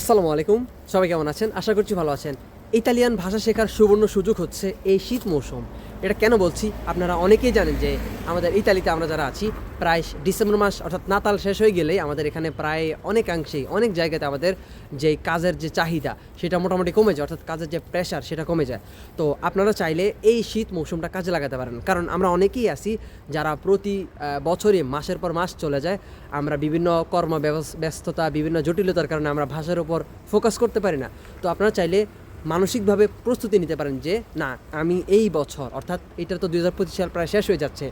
আসসালামু আলাইকুম। সবাই কেমন আছেন? আশা করছি ভালো আছেন। ইতালিয়ান ভাষা শেখার সুবর্ণ সুযোগ হচ্ছে এই শীত মৌসুম। এটা কেন বলছি? আপনারা অনেকেই জানেন যে আমাদের ইতালিতে আমরা যারা আছি, প্রায় ডিসেম্বর মাস অর্থাৎ নাতাল শেষ হয়ে গেলেই আমাদের এখানে প্রায় অনেকাংশেই, অনেক জায়গাতে আমাদের যে কাজের যে চাহিদা, সেটা মোটামুটি কমে যায়, অর্থাৎ কাজের যে প্রেশার সেটা কমে যায়। তো আপনারা চাইলে এই শীত মৌসুমটা কাজে লাগাতে পারেন। কারণ আমরা অনেকেই আছি যারা প্রতি বছরই মাসের পর মাস চলে যায়। আমরা বিভিন্ন কর্ম ব্যস্ততা, বিভিন্ন জটিলতার কারণে আমরা ভাষার উপর ফোকাস করতে পারি না। তো আপনারা চাইলে মানসিকভাবে প্রস্তুতি নিতে পারেন যে, না, আমি এই বছর, অর্থাৎ এটা তো দুই হাজার পঁচিশ সাল প্রায় শেষ হয়ে যাচ্ছে।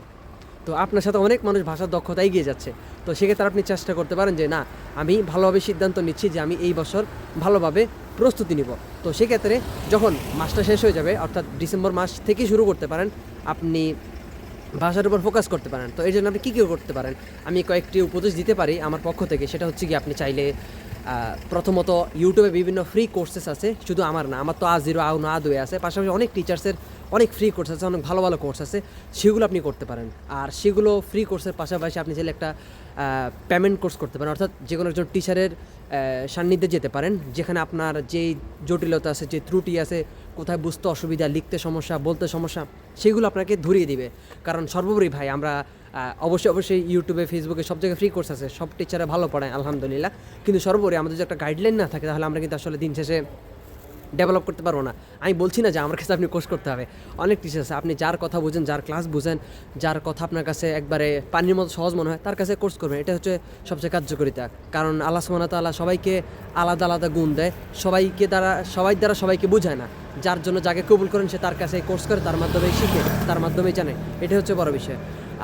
তো আপনার সাথে অনেক মানুষ ভাষার দক্ষতা এগিয়ে যাচ্ছে। তো সেক্ষেত্রে আপনি চেষ্টা করতে পারেন যে, না, আমি ভালোভাবে সিদ্ধান্ত নিচ্ছি যে, আমি এই বছর ভালোভাবে প্রস্তুতি নিব। তো সেক্ষেত্রে যখন মাসটা শেষ হয়ে যাবে, অর্থাৎ ডিসেম্বর মাস থেকেই শুরু করতে পারেন, আপনি ভাষার উপর ফোকাস করতে পারেন। তো এই জন্য আপনি কী কী করতে পারেন? আমি কয়েকটি উপদেশ দিতে পারি আমার পক্ষ থেকে। সেটা হচ্ছে কি আপনি চাইলে প্রথমত ইউটিউবে বিভিন্ন ফ্রি কোর্সেস আছে, শুধু আমার না, আমার তো আ জিরো আউ না দুয়ে আছে। পাশাপাশি অনেক টিচার্সের অনেক ফ্রি কোর্স আছে, অনেক ভালো ভালো কোর্স আছে, সেগুলো আপনি করতে পারেন। আর সেগুলো ফ্রি কোর্সের পাশাপাশি আপনি চাইলে একটা পেমেন্ট কোর্স করতে পারেন। অর্থাৎ যে কোনো একজন টিচারের সান্নিধ্যে যেতে পারেন, যেখানে আপনার যেই জটিলতা আছে, যে ত্রুটি আছে, কোথায় বুঝতে অসুবিধা, লিখতে সমস্যা, বলতে সমস্যা, সেগুলো আপনাকে ধরিয়ে দিবে। কারণ সর্বোপরি ভাই, আমরা অবশ্যই অবশ্যই ইউটিউবে, ফেসবুকে সব জায়গায় ফ্রি কোর্স আছে। সব টিচারে ভালো পড়ায়, আলহামদুলিল্লাহ। কিন্তু সর্বোপরি আমাদের যদি একটা গাইডলাইন না থাকে, তাহলে আমরা কিন্তু আসলে দিন শেষে ডেভেলপ করতে পারব না। আমি বলছি না যে আমার কাছে আপনি কোর্স করতে হবে। অনেক টিচার আছে, আপনি যার কথা বুঝেন, যার ক্লাস বুঝেন, যার কথা আপনার কাছে একবারে পানির মতো সহজ মনে হয়, তার কাছে কোর্স করবেন। এটা হচ্ছে সবচেয়ে কার্যকরিতা কারণ আল্লাহ ওয়া তাআলা সবাইকে আলাদা আলাদা গুণ দেয়। সবাইকে দ্বারা, সবাই দ্বারা সবাইকে বোঝায় না। যার জন্য যাকে কবুল করেন সে তার কাছে কোর্স করে, তার মাধ্যমে শিখে, তার মাধ্যমেই জানে। এটা হচ্ছে বড় বিষয়।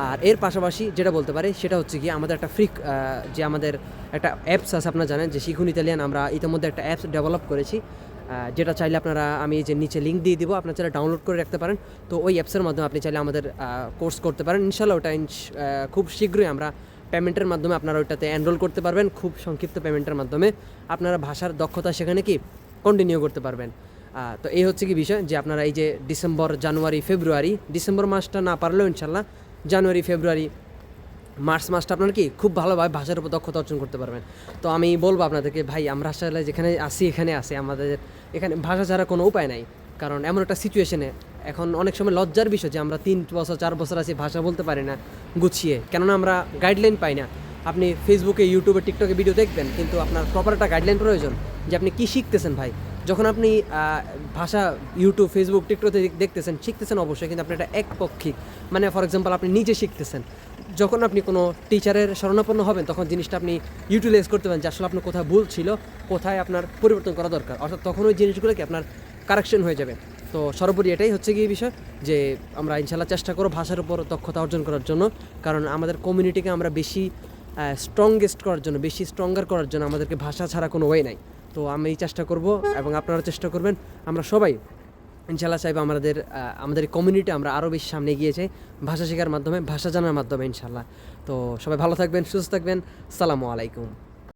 আর এর পাশাপাশি যেটা বলতে পারি, সেটা হচ্ছে কি আমাদের একটা ফ্রি যে আমাদের একটা অ্যাপস আছে, আপনারা জানেন যে শিখুন ইতালিয়ান, আমরা ইতিমধ্যে একটা অ্যাপস ডেভেলপ করেছি যেটা চাইলে আপনারা, আমি যে নিচে লিঙ্ক দিয়ে দিব, আপনারা চাইলে ডাউনলোড করে রাখতে পারেন। তো ওই অ্যাপসের মাধ্যমে আপনি চাইলে আমাদের কোর্স করতে পারেন। ইনশাল্লাহ ওটা খুব শীঘ্রই আমরা পেমেন্টের মাধ্যমে আপনারা ওইটাতে এনরোল করতে পারবেন, খুব সংক্ষিপ্ত পেমেন্টের মাধ্যমে। আপনারা ভাষার দক্ষতা সেখানে কি? কন্টিনিউ করতে পারবেন। তো এই হচ্ছে কি বিষয় যে আপনারা এই যে ডিসেম্বর, জানুয়ারি, ফেব্রুয়ারি, ডিসেম্বর মাসটা না পারলেও ইনশাল্লাহ জানুয়ারি, ফেব্রুয়ারি, মার্চ মাসটা আপনার কি খুব ভালোভাবে ভাষার উপর দক্ষতা অর্জন করতে পারবেন। তো আমি বলব আপনাদেরকে, ভাই, আমরা আসলে যেখানে আসি এখানে আসি আমাদের এখানে ভাষা ছাড়া কোনো উপায় নাই। কারণ এমন একটা সিচুয়েশনে এখন অনেক সময় লজ্জার বিষয় যে আমরা তিন বছর, চার বছর আছি, ভাষা বলতে পারি না, গুছিয়ে। কেননা আমরা গাইডলাইন পাই না। আপনি ফেসবুকে ইউটিউবে টিকটকে ভিডিও দেখবেন, কিন্তু আপনার প্রপার একটা গাইডলাইন প্রয়োজন যে আপনি কী শিখতেছেন, ভাই? যখন আপনি ভাষা ইউটিউব ফেসবুক টিকটকে দেখতেছেন, শিখতেছেন অবশ্যই, কিন্তু আপনি এটা একপক্ষিক মানে ফর এক্সাম্পল আপনি নিজে শিখতেছেন। যখন আপনি কোনো টিচারের শরণাপন্ন হবেন, তখন জিনিসটা আপনি ইউটিলাইজ করতে পারেন যে আসলে আপনার কোথায় ভুল ছিল, কোথায় আপনার পরিবর্তন করা দরকার। অর্থাৎ তখন ওই জিনিসগুলোকে আপনার কারেকশন হয়ে যাবে। তো সর্বোপরি এটাই হচ্ছে গিয়ে বিষয় যে আমরা ইনশাল্লাহ চেষ্টা করব ভাষার উপর দক্ষতা অর্জন করার জন্য। কারণ আমাদের কমিউনিটিকে আমরা বেশি স্ট্রংগেস্ট করার জন্য, বেশি স্ট্রঙ্গার করার জন্য আমাদেরকে ভাষা ছাড়া কোনো ওয়ে নাই। তো আমি এই চেষ্টা করব এবং আপনারা চেষ্টা করবেন। আমরা সবাই ইনশাল্লাহ সাহেব আমাদের আমাদের কমিউনিটি আমরা আরও বেশি সামনে গিয়েছে ভাষা শেখার মাধ্যমে, ভাষা জানার মাধ্যমে ইনশাল্লাহ তো সবাই ভালো থাকবেন, সুস্থ থাকবেন। সালামু আলাইকুম।